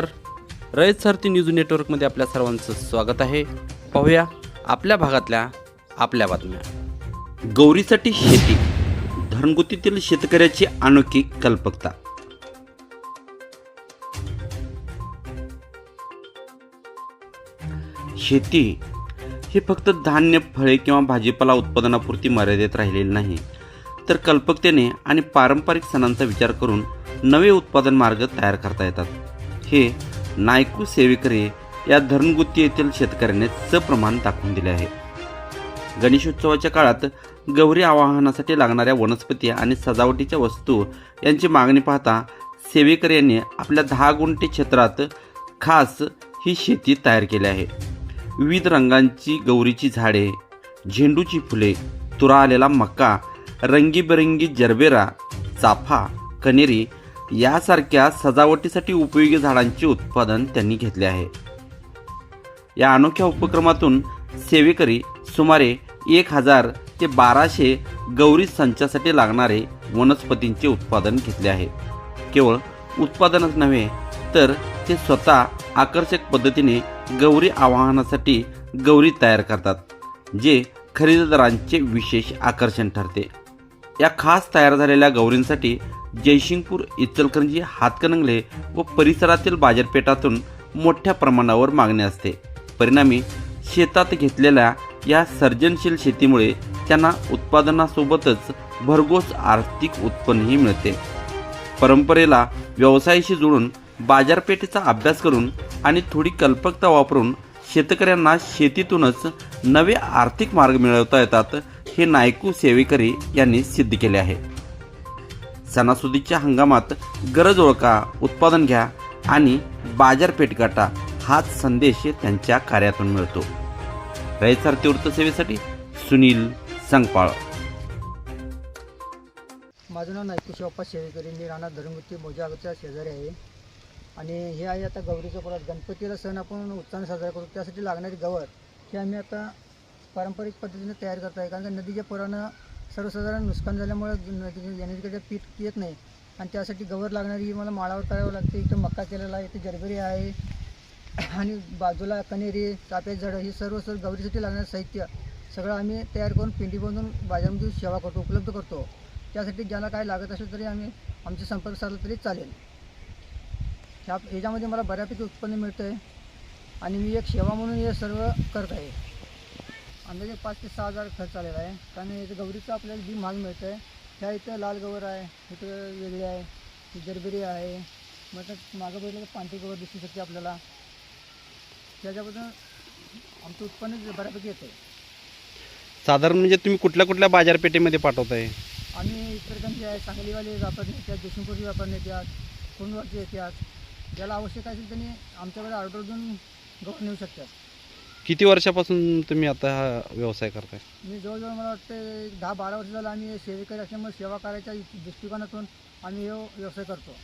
नमस्कार. रयत सारथी न्यूज नेटवर्कमध्ये आपल्या सर्वांचं स्वागत आहे. पाहूया आपल्या भागातल्या आपल्या बातम्या. गौरीसाठी शेती. धरणगुतीतील शेतकऱ्याची अनोखी कल्पकता. शेती हे फक्त धान्य फळे किंवा भाजीपाला उत्पादनापुरती मर्यादित राहिलेली नाही. तर कल्पकतेने आणि पारंपरिक सणांचा विचार करून नवे उत्पादन मार्ग तयार करता येतात. हे नायकू सेवेकरे या धरणगुत्ती येथील शेतकऱ्याने सप्रमाण दाखवून दिले आहे. गणेशोत्सवाच्या काळात गौरी आवाहनासाठी लागणाऱ्या वनस्पती आणि सजावटीच्या वस्तू यांची मागणी पाहता सेवेकर यांनी आपल्या दहा गुंठे क्षेत्रात खास ही शेती तयार केली आहे. विविध रंगांची गौरीची झाडे झेंडूची फुले तुरा आलेला मका रंगीबेरंगी जरबेरा चाफा कनेरी यासारख्या सजावटीसाठी उपयोगी झाडांचे उत्पादन त्यांनी घेतले आहे. या अनोख्या उपक्रमातून सेवेकरी सुमारे एक हजार ते बाराशे गौरी संचासाठी लागणारे वनस्पतींचे उत्पादन घेतले आहे. केवळ उत्पादनच नव्हे तर ते स्वतः आकर्षक पद्धतीने गौरी आवाहनासाठी गौरी तयार करतात जे खरेदीदारांचे विशेष आकर्षण ठरते. या खास तयार झालेल्या गौरींसाठी जयसिंगपूर इचलकरंजी हातकणंगले व परिसरातील बाजारपेठातून मोठ्या प्रमाणावर मागणी असते. परिणामी शेतात घेतलेल्या या सर्जनशील शेतीमुळे त्यांना उत्पादनासोबतच भरघोस आर्थिक उत्पन्नही मिळते. परंपरेला व्यवसायाशी जोडून बाजारपेठेचा अभ्यास करून आणि थोडी कल्पकता वापरून शेतकऱ्यांना शेतीतूनच नवे आर्थिक मार्ग मिळवता येतात हे नायकू सेवेकरी यांनी सिद्ध केले आहे. सणासुदीच्या हंगामात गरज ओळखा उत्पादन घ्या आणि बाजारपेठ गाठा हाच संदेश त्यांच्या कार्यातून मिळतो. रयसार वृत्तसेवेसाठी सेवेसाठी सुनील संगपाळ. माझं नाव नायकू शिवप्पा शेवेकरी मी राणा धर्मगुती मोजागच्या शेजारी आहे. आणि हे आहे आता गौरीचं परत गणपतीला सण आपण उत्साहाने साजरा करतो. त्यासाठी लागणारी गवत हे आम्ही आता पारंपरिक पद्धतीने तयार करत आहे. कारण का नदीच्या पुरानं सर्वसाधारण नुकसान झाल्यामुळं नदी येण्याकडे पीठ येत नाही. आणि त्यासाठी गवर लागणारी ही मला माळावर करावं लागते. इथं मक्का केलेला आहे इथे जरबेरी आहे. आणि बाजूला कनेरी चाफ्याची झाडं ही सर्व सर्व गवरीसाठी लागणारं साहित्य सगळं आम्ही तयार करून पिंडी बांधून बाजारामध्ये सेवा करतो उपलब्ध करतो. त्यासाठी ज्याला काय लागत असेल तरी आम्ही आमचा संपर्क साधला तरी चालेल. ह्या ह्याच्यामध्ये मला बऱ्यापैकी उत्पन्न मिळतं आहे आणि मी एक सेवा म्हणून हे सर्व करत आहे. अंदाजे पाच ते सहा हजार खर्च आलेला आहे. कारण इथं गौरीचं आपल्याला जी माल मिळतं आहे ह्या इथं लाल गवर आहे इथं वेगळी आहे ही जरबेरी आहे. मग मागं बघितलं तर पांढरी गवर दिसू शकते आपल्याला. त्याच्याबद्दल आमचं उत्पन्न बऱ्यापैकी येतं आहे साधारण म्हणजे तुम्ही कुठल्या कुठल्या बाजारपेठेमध्ये पाठवताय? आम्ही इतरकांचे आहे सांगलीवाले व्यापारी येतात जयसिंगपूरचे व्यापारी येतात कोणवरचे येतात. ज्याला आवश्यक असेल त्यांनी आमच्याकडे ऑर्डर देऊन गहू नेऊ शकतात. किती वर्षापासून तुम्ही आता हा व्यवसाय करताय? मी जवळजवळ मला वाटतं एक दहा बारा वर्ष झालं आम्ही सेवेकरी असल्यामुळे सेवा करायच्या दृष्टिकोनातून आम्ही हे व्यवसाय करतो.